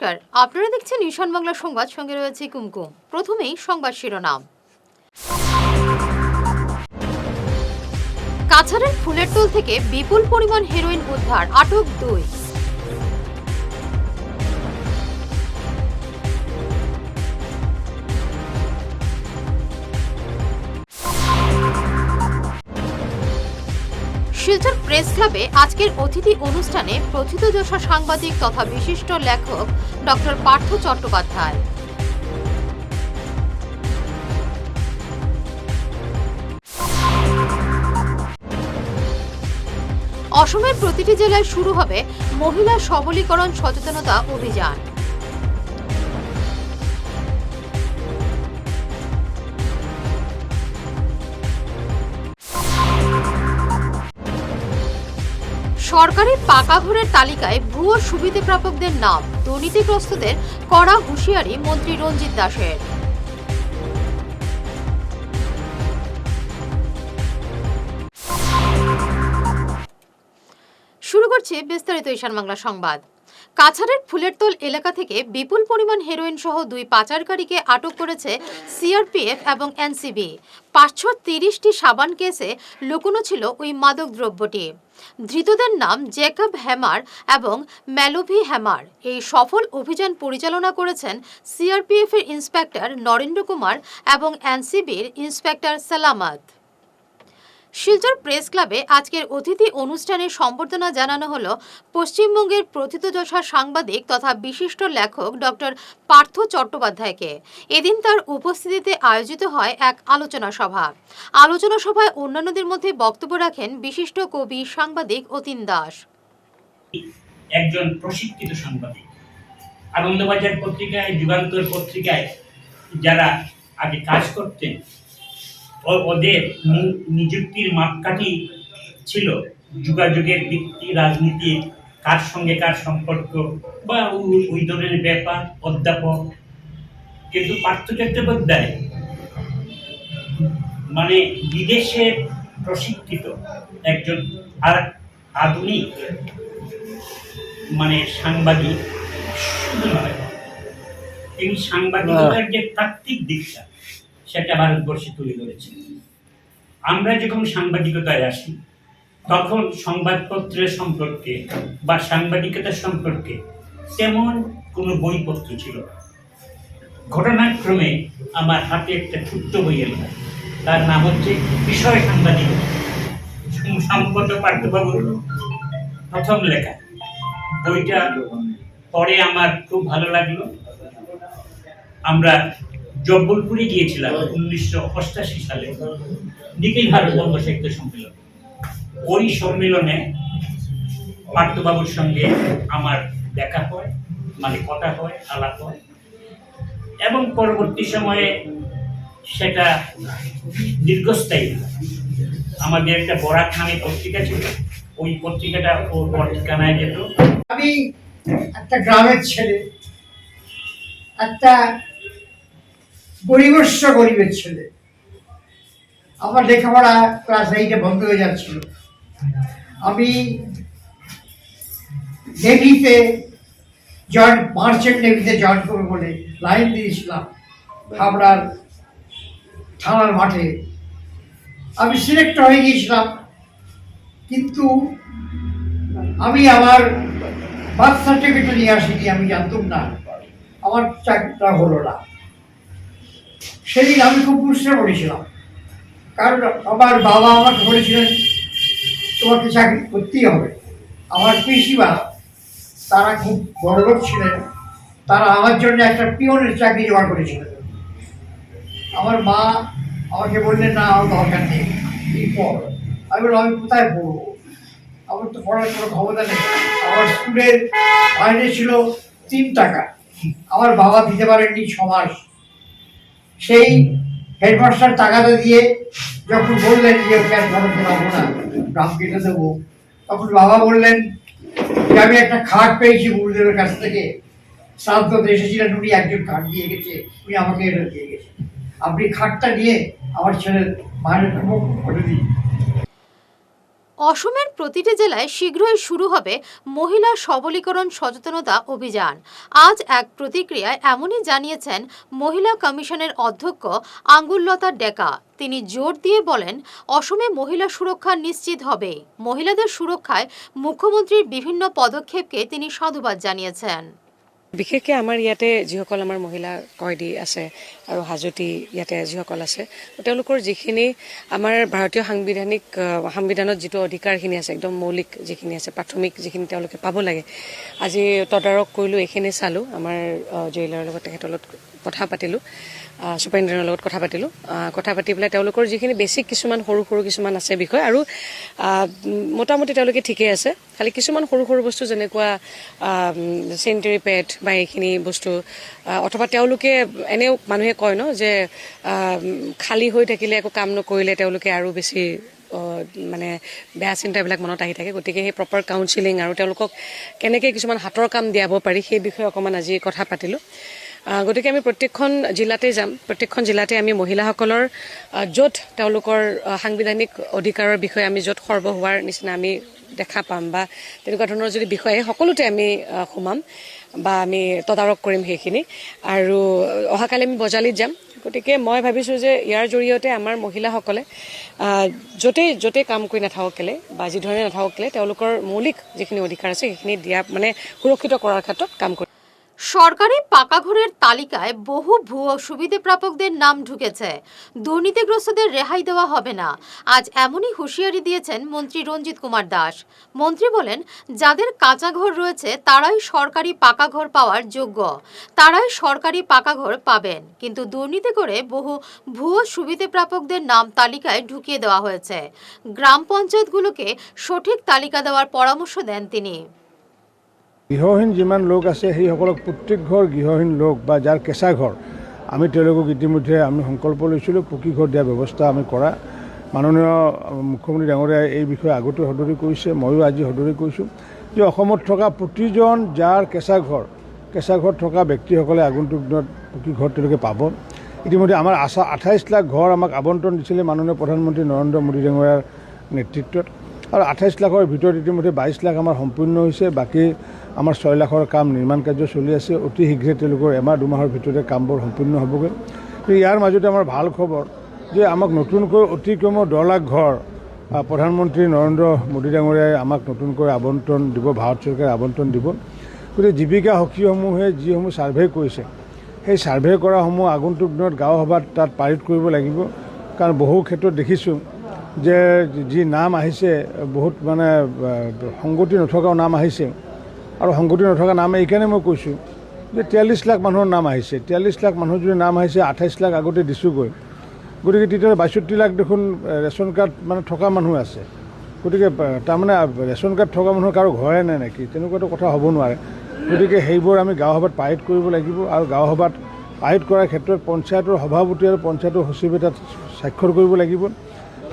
নমস্কার। আপনারা দেখছেন ঈশান বাংলা সংবাদ। সঙ্গে রয়েছে কুমকুম। প্রথমেই সংবাদ শিরোনাম। কাছাড়ের ফুলের তোল থেকে বিপুল পরিমাণ হেরোইন উদ্ধার, আটক দুই। শিলচর প্রেস ক্লাবে আজকের অতিথি অনুষ্ঠানে প্রথিতযশা সাংবাদিক তথা বিশিষ্ট লেখক ডক্টর পার্থ চট্টোপাধ্যায়। অসমের প্রতিটি জেলায় শুরু হবে মহিলা সবলীকরণ সচেতনতা অভিযান। সরকারি পাকা ঘরের তালিকায় ভুয়ো সুবিধাপ্রাপকদের নাম। দুর্নীতিগ্রস্তদের কড়া হুঁশিয়ারি মন্ত্রী রঞ্জিত দাসের। শুরু করছে বিস্তারিত ঈশান বাংলা সংবাদ। কাছাড়ের ফুলেরতোল এলাকা থেকে বিপুল পরিমাণ হেরোইন সহ দুই পাচারকারীকে আটক করেছে সিআরপিএফ এবং এনসিবি পাঁচশো তিরিশটি সাবান কেসে লুকোনো ছিল ওই মাদক দ্রব্যটি ধৃতদের নাম জেকব হ্যামার এবং ম্যালোভি হ্যামার এই সফল অভিযান পরিচালনা করেছেন সিআরপিএফ এর ইন্সপেক্টর নরেন্দ্র কুমার এবং এনসিবির ইন্সপেক্টর সালামাত। শিলচর প্রেস ক্লাবে আজকের অতিথি অনুষ্ঠানে সম্বর্ধনা জানানো হলো পশ্চিমবঙ্গের প্রথিতযশা সাংবাদিক তথা বিশিষ্ট লেখক ডক্টর পার্থ চট্টোপাধ্যায়কে। এদিন তার উপস্থিতিতে আয়োজিত হয় এক আলোচনা সভা। আলোচনা সভায় অন্যান্যদের মধ্যে বক্তব্য রাখেন বিশিষ্ট কবি, সাংবাদিক অতীন দাস। একজন প্রশিক্ষিত সাংবাদিক। আনন্দবাজার পত্রিকায়, যুগান্তর পত্রিকায় যারা আগে কাজ করতেন ওদের নিযুক্তির মাপকাঠি ছিল যোগাযোগের ভিত্তি রাজনীতি কার সঙ্গে কার সম্পর্ক বা ওই ধরনের ব্যাপার অধ্যাপক। কিন্তু পার্থ চট্টোপাধ্যায় মানে বিদেশে প্রশিক্ষিত একজন আর আধুনিক মানে সাংবাদিক শুধু নয় তিনি সাংবাদিকতার যে তাত্ত্বিক দিকটা সেটা ভারতবর্ষে তুলে ধরেছে। আমরা যখন সাংবাদিকতায় আসি, তখন সংবাদপত্রের সম্পর্কে বা সাংবাদিকতা সম্পর্কে তেমন কোনো বইপত্র ছিল না। ঘটনাক্রমে আমার হাতে একটা ছোট্ট বই এলো। তার নাম হচ্ছে বিষয় সাংবাদিকতা সম্পদ পাঠ্যবাবুর প্রথম লেখা। বইটা পরে আমার খুব ভালো লাগল। আমরা জব্বলপুরে গিয়েছিলাম উনিশশো অষ্টাশি সালে। নিখিল ভারত বঙ্গ সাহিত্য সম্মেলন। ওই সম্মেলনে পার্থবাবুর সঙ্গে আমার দেখা হয় মানে কথা হয়, আলাপ হয়। এবং পরবর্তী সময়ে সেটা দীর্ঘস্থায়ী। আমাদের একটা বরাক নামে পত্রিকা ছিল, ওই পত্রিকাটা ওর ঠিকানায় যেত। আমি একটা গ্রামের ছেলে, একটা গরিবস্য গরিবের ছেলে। আমার লেখাপড়া ক্লাস এইটে বন্ধ হয়ে যাচ্ছিল। আমি নেভিতে জয়েন মার্চেন্ট নেভিতে জয়েন করব বলে লাইন দিয়েছিলাম হাবড়ার থানার মাঠে। আমি সিলেক্ট হয়ে গিয়েছিলাম, কিন্তু আমি আমার বার্থ সার্টিফিকেট নিয়ে আসিনি, আমি জানতাম না। আমার চাকরিটা হলো না। সেদিন আমি খুব বুঝতে পড়েছিলাম। কারণ আমার বাবা আমাকে বলেছিলেন, তোমাকে চাকরি করতেই হবে। আমার পিসিমা, তারা খুব বড় লোক ছিলেন, তারা আমার জন্য একটা পিওনের চাকরি জোগাড় করেছিলেন আমার মা আমাকে বললেন, না, আমার দরকার নেই আমি বললাম, আমি কোথায় পড়ব? আমার তো পড়ার কোনো ক্ষমতা নেই। আমার স্কুলের মাইনে ছিল তিন টাকা। আমার বাবা দিতে পারেননি ছ মাস। সেই হেডমাস্টার টাকাটা দিয়ে যখন বললেন যে ওকে আর পড়াতে পাবো না, দাম কেটে দেবো, তখন বাবা বললেন যে আমি একটা খাট পেয়েছি গুরুদেবের কাছ থেকে। শ্রাদ্ধ এসেছিলেন উনি একজন খাট দিয়ে গেছে, উনি আমাকে এটা দিয়ে গেছে। আপনি খাটটা নিয়ে আমার ছেলের মায়ের মুখ করে দিন। অসমের প্রতিটি জেলায় শীঘ্রই শুরু হবে মহিলা সবলীকরণ সচেতনতা অভিযান। আজ এক প্রতিক্রিয়ায় এমনই জানিয়েছেন মহিলা কমিশনের অধ্যক্ষ আঙ্গুললতা ডেকা। তিনি জোর দিয়ে বলেন, অসমে মহিলা সুরক্ষা নিশ্চিত হবে। মহিলাদের সুরক্ষায় মুখ্যমন্ত্রীর বিভিন্ন পদক্ষেপকে তিনি সাধুবাদ জানিয়েছেন। বিশেষকৈ আমাৰ ইয়াতে যিসকল আমাৰ মহিলা কয়দী আছে আৰু হাজতি ইয়াতে যিসকল আছে, তেওঁলোকৰ যিখিনি আমাৰ ভাৰতীয় সাংবিধানিক সংবিধানত যিটো অধিকাৰখিনি আছে, একদম মৌলিক যিখিনি আছে, প্ৰাথমিক যিখিনি তেওঁলোকে পাব লাগে। আজি তদাৰক কৰিলোঁ, এইখিনি চালোঁ। আমাৰ জুৱেলাৰৰ লগত তেখেতৰ লগত কথা পাতিলোঁ। আহ, চুপাৰিণ্টেণ্ডেণ্টৰ লগত কথা পাতিলোঁ। কথা পাতি পেলাই তেওঁলোকৰ যিখিনি বেছিক কিছুমান সৰু সৰু কিছুমান আছে বিষয় আৰু মোটামুটি তেওঁলোকে ঠিকেই আছে। খালি কিছুমান সৰু সৰু বস্তু যেনেকুৱা চেনিটেৰী পেড বা এইখিনি বস্তু অথবা তেওঁলোকে এনেও মানুহে কয় ন যে খালী হৈ থাকিলে একো কাম নকৰিলে তেওঁলোকে আৰু বেছি মানে বেয়া চিন্তাবিলাক মনত আহি থাকে। গতিকে সেই প্ৰপাৰ কাউন্সিলিং আৰু তেওঁলোকক কেনেকৈ কিছুমান হাতৰ কাম দিয়াব পাৰি সেই বিষয়ে অকণমান আজি কথা পাতিলোঁ। গতিকে আমি প্ৰত্যেকখন জিলাতে যাম। প্ৰত্যেকখন জিলাতে আমি মহিলাসকলৰ য'ত তেওঁলোকৰ সাংবিধানিক অধিকাৰৰ বিষয়ে আমি য'ত সৰ্ব হোৱাৰ নিচিনা আমি দেখা পাম বা তেনেকুৱা ধৰণৰ যদি বিষয় সকলোতে আমি সোমাম বা আমি তদাৰক কৰিম সেইখিনি। আৰু অহাকালি আমি বজালিত যাম। গতিকে মই ভাবিছোঁ যে ইয়াৰ জৰিয়তে আমাৰ মহিলাসকলে য'তেই য'তেই কাম কৰি নাথাকক কেলে বা যিধৰণে নাথাকক কেলে, তেওঁলোকৰ মৌলিক যিখিনি অধিকাৰ আছে সেইখিনি দিয়া মানে সুৰক্ষিত কৰাৰ ক্ষেত্ৰত কাম কৰিব সরকারি পাকা ঘরের তালিকায় বহু ভুয়ো সুবিধে প্রাপকদের নাম ঢুকেছে। দুর্নীতিগ্রস্তদের রেহাই দেওয়া হবে না। আজ এমনই হুঁশিয়ারি দিয়েছেন মন্ত্রী রঞ্জিত কুমার দাস। মন্ত্রী বলেন, যাদের কাঁচা ঘর রয়েছে, তারাই সরকারি পাকা ঘর পাওয়ার যোগ্য। তারাই সরকারি পাকা ঘর পাবেন। কিন্তু দুর্নীতি করে বহু ভুয়ো সুবিধে প্রাপকদের নাম তালিকায় ঢুকিয়ে দেওয়া হয়েছে। গ্রাম পঞ্চায়েতগুলোকে সঠিক তালিকা দেওয়ার পরামর্শ দেন তিনি। গৃহহীন যিমান লোক আছে সেইসকলক প্ৰত্যেক ঘৰ গৃহহীন লোক বা যাৰ কেঁচা ঘৰ। আমি তেওঁলোকক ইতিমধ্যে আমি সংকল্প লৈছিলোঁ পকী ঘৰ দিয়াৰ ব্যৱস্থা আমি কৰা। মাননীয় মুখ্যমন্ত্ৰী ডাঙৰীয়াই এই বিষয়ে আগতে সদৰি কৰিছে ময়ো আজি সদৰি কৰিছোঁ যে অসমত থকা প্ৰতিজন যাৰ কেঁচা ঘৰ কেঁচা ঘৰত থকা ব্যক্তিসকলে আগন্তুক দিনত পকী ঘৰ তেওঁলোকে পাব। ইতিমধ্যে আমাৰ আশা আঠাইছ লাখ ঘৰ আমাক আবণ্টন দিছিলে মাননীয় প্ৰধানমন্ত্ৰী নৰেন্দ্ৰ মোদী ডাঙৰীয়াৰ নেতৃত্বত। আৰু আঠাইছ লাখৰ ভিতৰত ইতিমধ্যে বাইছ লাখ আমাৰ সম্পূৰ্ণ হৈছে বাকী আমাৰ ছয় লাখৰ কাম নিৰ্মাণ কাৰ্য চলি আছে অতি শীঘ্ৰে তেওঁলোকৰ এমাহ দুমাহৰ ভিতৰতে কামবোৰ সম্পূৰ্ণ হ'বগৈ। কিন্তু ইয়াৰ মাজতে আমাৰ ভাল খবৰ যে আমাক নতুনকৈ অতি কমেও দহ লাখ ঘৰ প্ৰধানমন্ত্ৰী নৰেন্দ্ৰ মোদী ডাঙৰীয়াই আমাক নতুনকৈ আবণ্টন দিব ভাৰত চৰকাৰে আবণ্টন দিব। গতিকে জীৱিকা সখীসমূহে যিসমূহ ছাৰ্ভে কৰিছে সেই ছাৰ্ভে কৰাসমূহ আগন্তুক দিনত গাঁও সভাত তাত পাৰিত কৰিব লাগিব। কাৰণ বহু ক্ষেত্ৰত দেখিছোঁ যে যি নাম আহিছে বহুত মানে সংগতি নথকাও নাম আহিছে। আৰু সংগতি নথকা নাম এইকাৰণে মই কৈছোঁ যে তিয়াল্লিছ লাখ মানুহৰ নাম আহিছে। তিয়াল্লিছ লাখ মানুহ যদি নাম আহিছে আঠাইছ লাখ আগতে দিছোঁগৈ। গতিকে তেতিয়াহ'লে বাষষ্ঠি লাখ দেখোন ৰেচন কাৰ্ড মানে থকা মানুহ আছে। গতিকে তাৰমানে ৰেচন কাৰ্ড থকা মানুহৰ কাৰো ঘৰে নাই নেকি? তেনেকুৱাতো কথা হ'ব নোৱাৰে। গতিকে সেইবোৰ আমি গাঁও সভাত পাৰিত কৰিব লাগিব আৰু গাঁও সভাত পাৰিত কৰাৰ ক্ষেত্ৰত পঞ্চায়তৰ সভাপতি আৰু পঞ্চায়তৰ সচিবে তাত স্বাক্ষৰ কৰিব লাগিব।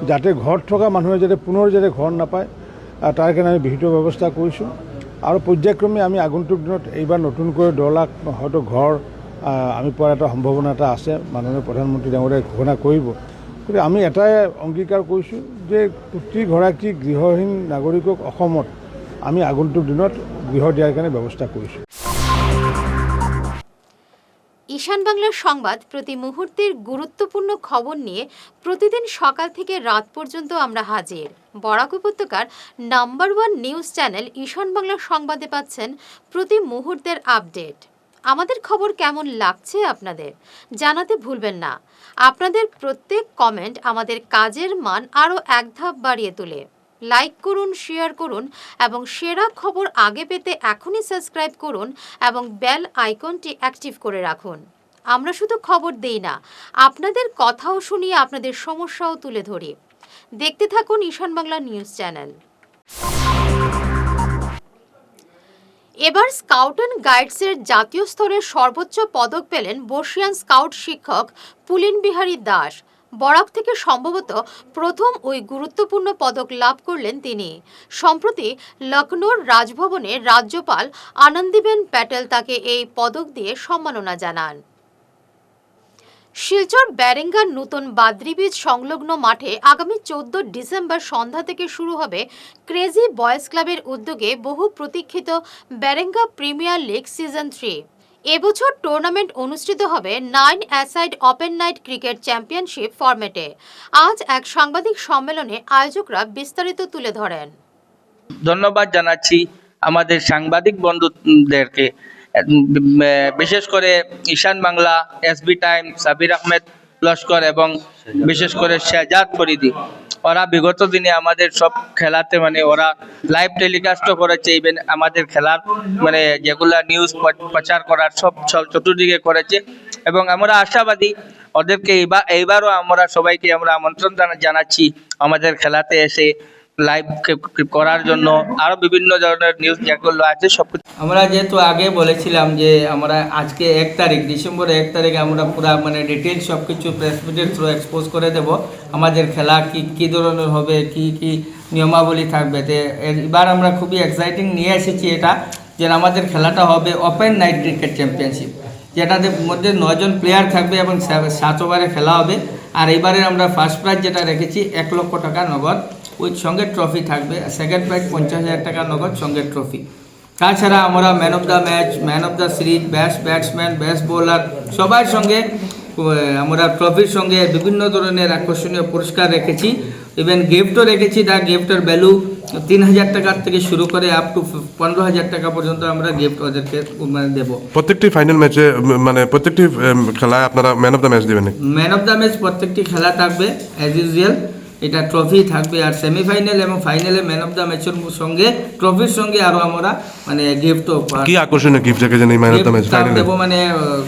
যাতে ঘৰত থকা মানুহে যাতে পুনৰ যাতে ঘৰ নাপায় তাৰ কাৰণে আমি বিহিত ব্যৱস্থা কৰিছোঁ। আৰু পৰ্যায়ক্ৰমে আমি আগন্তুক দিনত এইবাৰ নতুনকৈ দহ লাখ হয়তো ঘৰ আমি পোৱাৰ এটা সম্ভাৱনা এটা আছে মাননীয় প্ৰধানমন্ত্ৰী ডাঙৰীয়াই ঘোষণা কৰিব। গতিকে আমি এটাই অংগীকাৰ কৰিছোঁ যে প্ৰতিগৰাকী গৃহহীন নাগৰিকক অসমত আমি আগন্তুক দিনত গৃহ দিয়াৰ কাৰণে ব্যৱস্থা কৰিছোঁ। ঈশান বাংলার সংবাদ প্রতি মুহূর্তের গুরুত্বপূর্ণ খবর নিয়ে প্রতিদিন সকাল থেকে রাত পর্যন্ত আমরা হাজির। বরাক উপত্যকার number one news channel Ishan বাংলার সংবাদে পাচ্ছেন প্রতি মুহূর্তের আপডেট। আমাদের খবর কেমন লাগছে আপনাদের? জানাতে ভুলবেন না। আপনাদের প্রত্যেক কমেন্ট আমাদের কাজের মান আরও এক ধাপ বাড়িয়ে তোলে। লাইক করুন শেয়ার করুন এবং সেরা খবর আগে পেতে এখনই সাবস্ক্রাইব করুন এবং বেল আইকনটি অ্যাক্টিভ করে রাখুন। আমরা শুধু খবর দেই না, আপনাদের কথাও শুনিয়ে আপনাদের সমস্যাও তুলে ধরি। দেখতে থাকুন ঈশান বাংলা নিউজ চ্যানেল। এবার স্কাউট অ্যান্ড গাইডসের জাতীয় স্তরের সর্বোচ্চ পদক পেলেন বর্ষিয়ান স্কাউট শিক্ষক পুলিন বিহারী দাস। বরাক থেকে সম্ভবত প্রথম ওই গুরুত্বপূর্ণ পদক লাভ করলেন তিনি। সম্প্রতি লখনৌর রাজভবনে রাজ্যপাল আনন্দীবেন প্যাটেল তাকে এই পদক দিয়ে সম্মাননা জানান। শিলচর ব্যারেঙ্গার নতুন বাদ্রিবীজ সংলগ্ন মাঠে আগামী চোদ্দ ডিসেম্বর সন্ধ্যা থেকে শুরু হবে ক্রেজি বয়েজ ক্লাবের উদ্যোগে বহু প্রতীক্ষিত Barenga premier league season three. এবছর টুর্নামেন্ট অনুষ্ঠিত হবে nine aside open night cricket championship ফরম্যাটে। আজ এক সাংবাদিক সম্মেলনে আয়োজকরা বিস্তারিত তুলে ধরেন। ধন্যবাদ জানাচ্ছি আমাদের সাংবাদিক বন্ধুদেরকে। বিশেষ করে ঈশান বাংলা এসবি টাইম সাবির আহমেদ লস্কর এবং বিশেষ করে শেজাদ ফরিদি। ওরা বিগত দিনে আমাদের সব খেলাতে মানে ওরা লাইভ টেলিকাস্টও করেছে ইভেন আমাদের খেলার মানে যেগুলা নিউজ প্রচার করার সব চতুর্দিকে করেছে। এবং আমরা আশাবাদী ওদেরকে এইবার এইবারও আমরা সবাইকে আমরা আমন্ত্রণ জানা- জানাচ্ছি আমাদের খেলাতে এসে। লাইভ করার জন্য আরও বিভিন্ন ধরনের নিউজ যেগুলো আছে সব আমরা যেহেতু আগে বলেছিলাম যে আমরা আজকে এক তারিখ ডিসেম্বর এক তারিখে আমরা পুরো মানে ডিটেলস সব কিছু প্রেস মিটের থ্রু এক্সপোজ করে দেব। আমাদের খেলা কি কি ধরনের হবে, কি কি নিয়মাবলী থাকবে? তো এবার আমরা খুবই এক্সাইটিং নিয়ে এসেছি এটা, যে আমাদের খেলাটা হবে ওপেন নাইট ক্রিকেট চ্যাম্পিয়নশিপ যেটাতে মধ্যে নজন প্লেয়ার থাকবে এবং সাত ওভারে খেলা হবে। আর এবারে আমরা ফার্স্ট প্রাইজ যেটা রেখেছি, এক লক্ষ টাকা নগদ। উইথ সঙ্গে ট্রফি থাকবে। সেকেন্ড প্রাইজ পঞ্চাশ হাজার টাকা নগদ সঙ্গে ট্রফি তাছাড়া আমরা man of the match man of the series best batsman best bowler সবার সঙ্গে আমরা ট্রফির সঙ্গে বিভিন্ন ধরনের আকর্ষণীয় পুরস্কার রেখেছি। ইভেন গিফটও রেখেছি দ্য গিফটের ভ্যালু তিন হাজার টাকার থেকে শুরু করে আপ টু পনেরো হাজার টাকা পর্যন্ত আমরা গিফট ওদেরকে মানে দেবো। প্রত্যেকটি ফাইনাল ম্যাচে মানে প্রত্যেকটি খেলায় আপনারা ম্যান অফ দ্য ম্যাচ দেবেন ম্যান অফ দ্য ম্যাচ প্রত্যেকটি খেলা থাকবে অ্যাজ ইউজুয়াল এটা ট্রফি থাকবে আর সেমিফাইনাল এবং ফাইনালে ম্যান অফ দ্য ম্যাচের সঙ্গে ট্রফির সঙ্গে আরও আমরা মানে গিফটও কি আকর্ষণীয় গিফট রেখেছেন এই ম্যান অফ দ্য ম্যাচ ফাইনালে দেবো মানে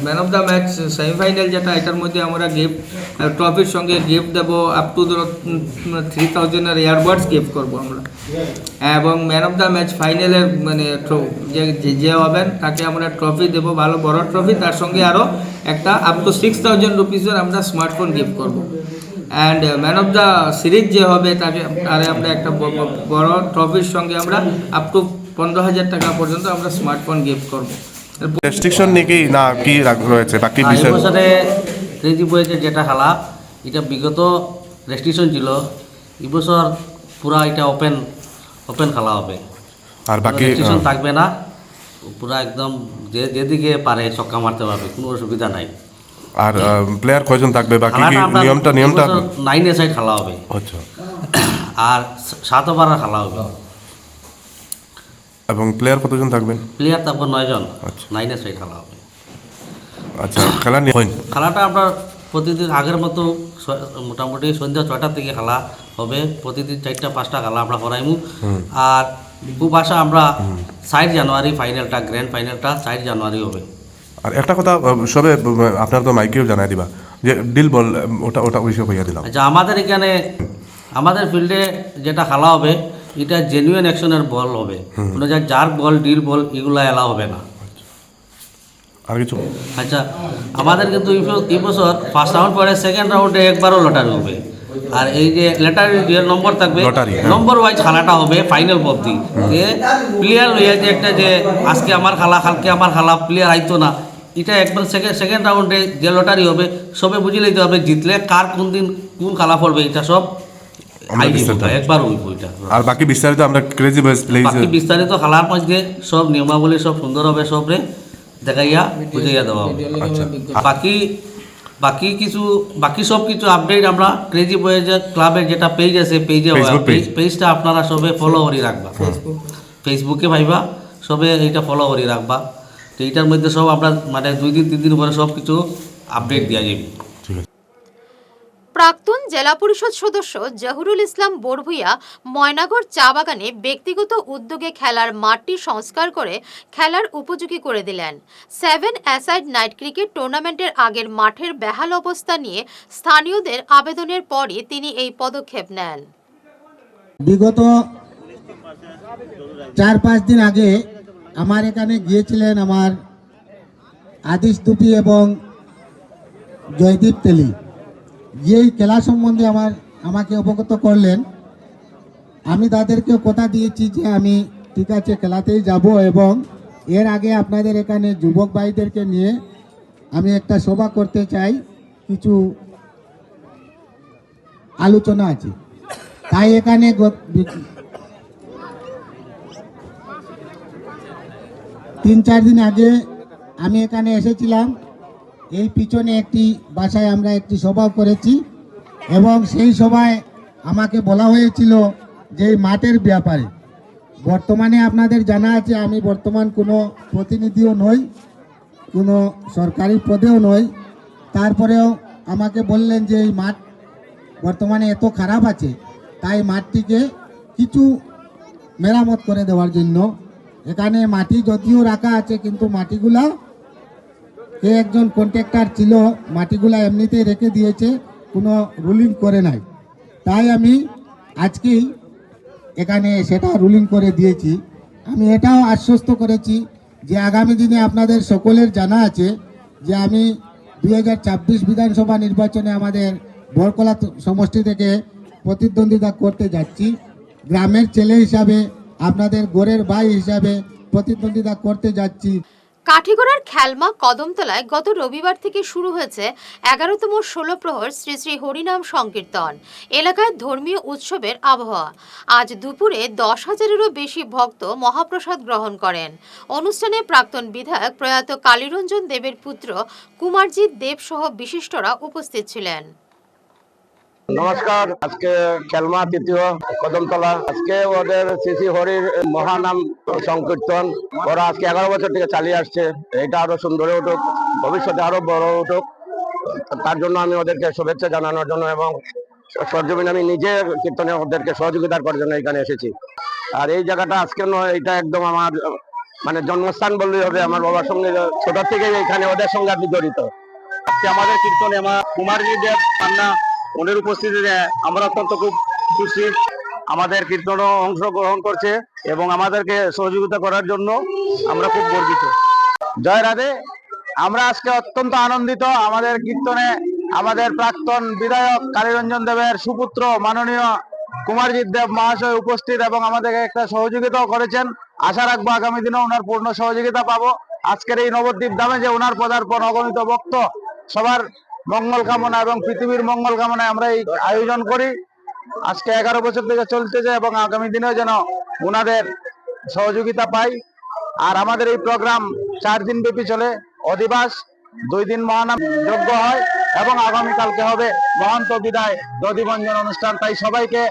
man of the match semifinal যেটা এটার মধ্যে আমরা গিফট ট্রফির সঙ্গে গিফট দেবো আপ টু ধরো থ্রি থাউজেন্ডের ইয়ারবাডস গিফট করব আমরা। এবং ম্যান অফ দ্য ম্যাচ ফাইনালের মানে যে যে- যে হবেন তাকে আমরা ট্রফি দেবো ভালো বড় ট্রফি তার সঙ্গে আরও একটা আপ টু সিক্স থাউজেন্ড রুপিসের আমরা স্মার্টফোন গিফট করব। And man of the series যে হবে তাকে তারে আমরা একটা বড় ট্রফির সঙ্গে আমরা আপ টু পনেরো হাজার টাকা পর্যন্ত আমরা স্মার্টফোন গিফট করব। রেস্ট্রিকশন নাকি না কি রয়েছে? বাকি বিষয়? এবছরে ক্রেজি বয়েজের যেটা খেলা এটা বিগত রেস্ট্রিকশন ছিল। এবছর পুরা এটা ওপেন ওপেন খেলা হবে। আর বাকি রেস্ট্রিকশন থাকবে না। পুরা একদম যে যেদিকে পারে ছক্কা মারতে পারবে কোনো অসুবিধা নাই। আর প্লেয়ার কয়জন থাকবে বাকি কি নিয়মটা নিয়মটা? নাইন সাইড খেলা হবে। আচ্ছা। আর সাত ওভারের খেলা হবে। এবং প্লেয়ার কতজন থাকবেন? প্লেয়ার তারপর নয়জন। আচ্ছা। নাইন সাইড খেলা হবে। আচ্ছা খেলা নিয়ে খেলাটা আপনার প্রতিদিন আগের মতো মোটামুটি সন্ধ্যা ছয়টার থেকে খেলা হবে। প্রতিদিন চারটা পাঁচটা খেলা আমরা করাইমু। আর খুব আশা আমরা চার জানুয়ারি ফাইনালটা গ্র্যান্ড ফাইনালটা চার জানুয়ারি হবে। আর একটা কথা সবে আপনার তো মাইকেও জানাই দিবা যে ডিল বল ওটা ওটা ওইসব হইয়া দিলাম। আচ্ছা আমাদের এখানে আমাদের ফিল্ডে যেটা খেলা হবে এটা জেনুইন অ্যাকশনের বল হবে। কোনো যা যার বল ডিল বল এগুলো এলা হবে না। আর কিছু? আচ্ছা আমাদের কিন্তু এই বছর- ফার্স্ট রাউন্ড পরে সেকেন্ড রাউন্ডে একবারও লটারি হবে। আর এই যে লেটারি যে নম্বর থাকবে লটারি, হ্যাঁ। নম্বর ওয়াইজ খেলাটা হবে ফাইনাল অবধি। যে প্লেয়ার লইয়া যে একটা যে আজকে আমার খেলা কালকে আমার খেলা প্লেয়ার আইতো না। এটা একবার সেকেন্ড সেকেন্ড রাউন্ডে যে লটারি হবে সবে বুঝে লইতে হবে জিতলে কার কোন দিন কোন খেলা পড়বে এটা সব একবার এটা। আর বাকি বিস্তারিত আমরা ক্রেজি বাকি বিস্তারিত খেলার মধ্যে সব নিয়মাবলী সব সুন্দর হবে সবরে দেখাইয়া বুঝাইয়া দেওয়া হবে। আচ্ছা। বাকি বাকি কিছু বাকি সব কিছু আপডেট আমরা ক্রেজি বয়েজের ক্লাবের যেটা পেজ আছে পেজে। পেজটা আপনারা সবে ফলো করে রাখবা। ফেসবুকে ভাইবা সবে এইটা ফলো করে রাখবা। তো এইটার মধ্যে সব আমরা মানে দুই দিন তিন দিন পরে সব কিছু আপডেট দেওয়া যাবে। প্রাক্তন জেলা পরিষদ সদস্য জহুরুল ইসলাম বড়ভুইয়া ময়নাগর চা বাগানে ব্যক্তিগত উদ্যোগে খেলার মাঠটি সংস্কার করে খেলার উপযোগী করে দিলেন। সেভেন অ্যাসাইড নাইট ক্রিকেট টুর্নামেন্টের আগের মাঠের বেহাল অবস্থা নিয়ে স্থানীয়দের আবেদনের পরই তিনি এই পদক্ষেপ নেন। বিগত চার পাঁচ দিন আগে আমার এখানে গিয়েছিলেন আমার আদিশ দুপি এবং জয়দীপ তেলি। গিয়ে এই খেলা সম্বন্ধে আমার, আমাকে অবগত করলেন। আমি তাদেরকে কথা দিয়েছি যে আমি ঠিক আছে খেলাতেই যাব এবং এর আগে আপনাদের এখানে যুবক ভাইদেরকে নিয়ে আমি একটা সভা করতে চাই। কিছু আলোচনা আছে। তাই এখানে গ- বি- তিন চার দিন আগে আমি এখানে এসেছিলাম। এই পিছনে একটি বাসায় আমরা একটি সভা করেছি এবং সেই সভায় আমাকে বলা হয়েছিল যে মাঠের ব্যাপারে। বর্তমানে আপনাদের জানা আছে, আমি বর্তমান কোনো প্রতিনিধিও নই, কোনো সরকারি পদেও নই। তারপরেও আমাকে বললেন যে এই মাঠ বর্তমানে এত খারাপ আছে, তাই মাঠটিকে কিছু মেরামত করে দেওয়ার জন্য এখানে মাটি যদিও রাখা আছে, কিন্তু মাটিগুলা, কে একজন কন্ট্রাক্টর ছিল, মাটিগুলা এমনিতেই রেখে দিয়েছে, কোনো রুলিং করে নাই। তাই আমি আজকেই এখানে সেটা রুলিং করে দিয়েছি। আমি এটাও আশ্বস্ত করেছি যে আগামী দিনে আপনাদের সকলের জানা আছে যে আমি দুই বিধানসভা নির্বাচনে আমাদের বরকলা সমষ্টি থেকে প্রতিদ্বন্দ্বিতা করতে যাচ্ছি। গ্রামের ছেলে হিসাবে আপনাদের গোরের ভাই হিসাবে প্রতিদ্বন্দ্বিতা করতে যাচ্ছি। কাঠিগড়ার খেলমা কদমতলায় গত রবিবার থেকে শুরু হয়েছে এগারোতম ষোলো প্রহর শ্রী শ্রী হরিনাম সংকীর্তন, এলাকায় ধর্মীয় উৎসবের আবহাওয়া। আজ দুপুরে দশ হাজারেরও বেশি ভক্ত মহাপ্রসাদ গ্রহণ করেন। অনুষ্ঠানে প্রাক্তন বিধায়ক প্রয়াত কালীরঞ্জন দেবের পুত্র কুমারজিৎ দেব সহ বিশিষ্টরা উপস্থিত ছিলেন। নমস্কার, আজকে খেলমা তৃতীয় কদমতলা। আজকে ওদের শ্রী হরির মহানাম সংকীর্তন। ওরা আজকে এগারো বছর থেকে চালিয়ে আসছে। এটা আরও সুন্দর উঠুক, ভবিষ্যতে আরও বড় উঠুক। তার জন্য আমি ওদেরকে শুভেচ্ছা জানানোর জন্য এবং সরজমিন আমি নিজে কীর্তনে ওদেরকে সহযোগিতা করার জন্য এখানে এসেছি। আর এই জায়গাটা আজকে নয়, এটা একদম আমার মানে জন্মস্থান বললেই হবে। আমার বাবার সঙ্গে, ছোট থেকেই এখানে ওদের সঙ্গে আমি জড়িত। আজকে আমাদের কীর্তনে আমার কুমারজি দেব পান্না ওদের উপস্থিতিতে আমরা অত্যন্ত খুব খুশি। আমাদের কীর্তনও অংশগ্রহণ করছে এবং আমাদেরকে সহযোগিতা করার জন্য আমরা খুব গর্বিত। জয় রাধে। আমরা আজকে অত্যন্ত আনন্দিত। আমাদের কীর্তনে আমাদের প্রাক্তন বিধায়ক কালীরঞ্জন দেবের সুপুত্র মাননীয় কুমারজিৎ দেব মহাশয় উপস্থিত এবং আমাদেরকে একটা সহযোগিতাও করেছেন। আশা রাখব আগামী দিনে ওনার পূর্ণ সহযোগিতা পাবো। আজকের এই নবদ্বীপ ধামে যে ওনার পদার্পণ, অগণিত ভক্ত সবার মঙ্গল কামনা এবং পৃথিবীর মঙ্গল কামনায় আমরা এই আয়োজন করি। আজকে এগারো বছর থেকে চলতেছে এবং আগামী দিনেও যেন ওনাদের সহযোগিতা পাই। আর আমাদের এই প্রোগ্রাম চার দিন ব্যাপী চলে। অধিবাস দুই দিন মহানাম যজ্ঞ হয় এবং আগামীকালকে হবে মহান্ত বিদায় দধিবঞ্জন অনুষ্ঠান। তাই সবাইকে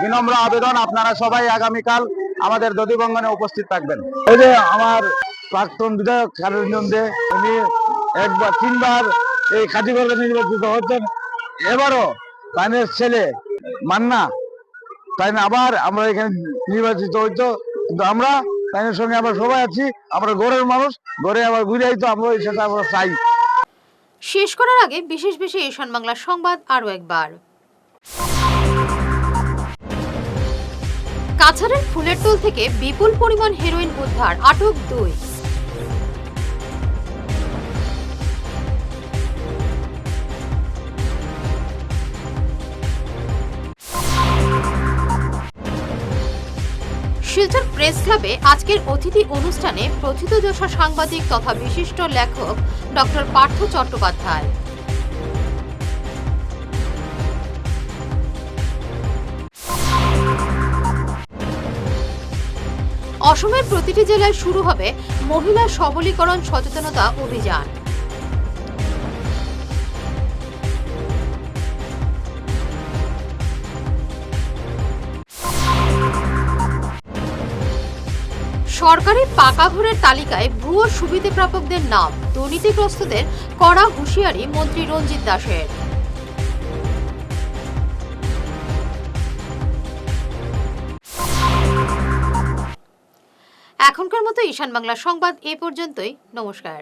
বিনম্র আবেদন। আপনারা সবাই আগামীকাল আমাদের দধিবঙ্গনে উপস্থিত থাকবেন। ওই যে আমার প্রাক্তন বিধায়ক কালীরঞ্জন দে উনি একবার তিনবার এই কাটিগড়ে নির্বাচিত হচ্ছেন এবারও তাইনের ছেলে মান্না। তাই না আবার আমরা এখানে নির্বাচিত হইতো। কিন্তু আমরা তাইনের সঙ্গে আমরা সবাই আছি, আমরা গড়ের মানুষ, গড়ে আবার ঘুরে আইতো আমরা সেটা আমরা চাই। শেষ করার আগে বিশেষ বিশেষ ঈশান বাংলা সংবাদ আরও একবার। কাছাড়ের ফুলের তোল থেকে বিপুল পরিমাণ হেরোইন উদ্ধার, আটক দুই। প্রেস ক্লাবে আজকের অতিথি অনুষ্ঠানে প্রথিতযশা সাংবাদিক তথা বিশিষ্ট লেখক ডক্টর পার্থ চট্টোপাধ্যায়। অসমের প্রতিটি জেলায় শুরু হবে মহিলা সবলীকরণ সচেতনতা অভিযান। সরকারি পাকা ঘরের তালিকায় ভুয়ো সুবিধে প্রাপকদের নাম। দুর্নীতিগ্রস্তদের কড়া হুঁশিয়ারি মন্ত্রী রঞ্জিত দাসের। এখনকার মতো ঈশান বাংলা সংবাদ এ পর্যন্তই। নমস্কার।